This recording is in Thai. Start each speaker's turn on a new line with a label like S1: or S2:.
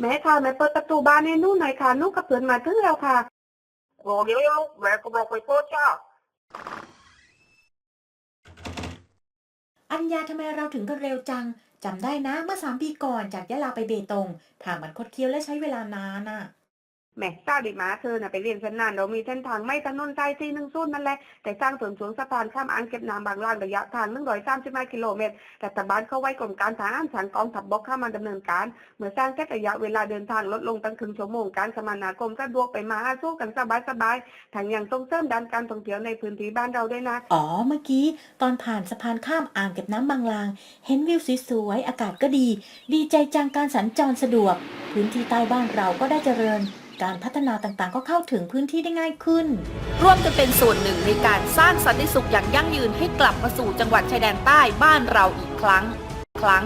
S1: แม่ค่ะแม่เปิดประตูบ้านให้หนู่นหน่อยค่ะหนู่กับเพื่อนมาถึงแล้วค่ะ
S2: รอเดี๋ยวลูกแม่กำลังไปเปิดจ้า
S3: อัญญาทำไมเราถึงกันเร็วจังจำได้นะเมื่อสามปีก่อนจากยะลาไปเบตงทางมันคดเคี้ยวและใช้เวลานานน่ะ
S1: แม่ทราบดีมาเธอน่ะไปเรียนสนนานเรามีเส้นทางไม่ถนนสายสี่หนึ่งศูนนั่นแหละ แต่สร้างถนนสูงสะพานข้ามอ่างเก็บน้ำบางลางระยะทางหนึ่งร้อยสามสิบห้ากิโลเมตรรัฐบาลเข้าไว้กรมการทารสั่งกองทัพบกเข้ามาดำเนินการ เมื่อสร้างแค่ระยะเวลาเดินทางลดลงตั้งครึ่งชั่วโมงการคมนาคมสะดวกไปมาสู้กันสบายสบายทางยังส่งเสริมด้านการท่องเที่ยวในพื้นที่บ้านเราด้วยนะ
S3: อ๋อเมื่อกี้ตอนผ่านสะพานข้ามอ่างเก็บน้ำบางลาง เห็นวิวสวยๆอากาศก็ดี ดีใจจังการสัญจรสะดวก พื้นที่ใต้บ้านเราก็ได้เจริญ การพัฒนาต่างๆ ก็เข้าถึงพื้นที่ได้ง่ายขึ้น
S4: ร่วมกันเป็นส่วนหนึ่งในการสร้างสันติสุขอย่างยั่งยืนให้กลับมาสู่จังหวัดชายแดนใต้บ้านเราอีกครั้ง ครั้ง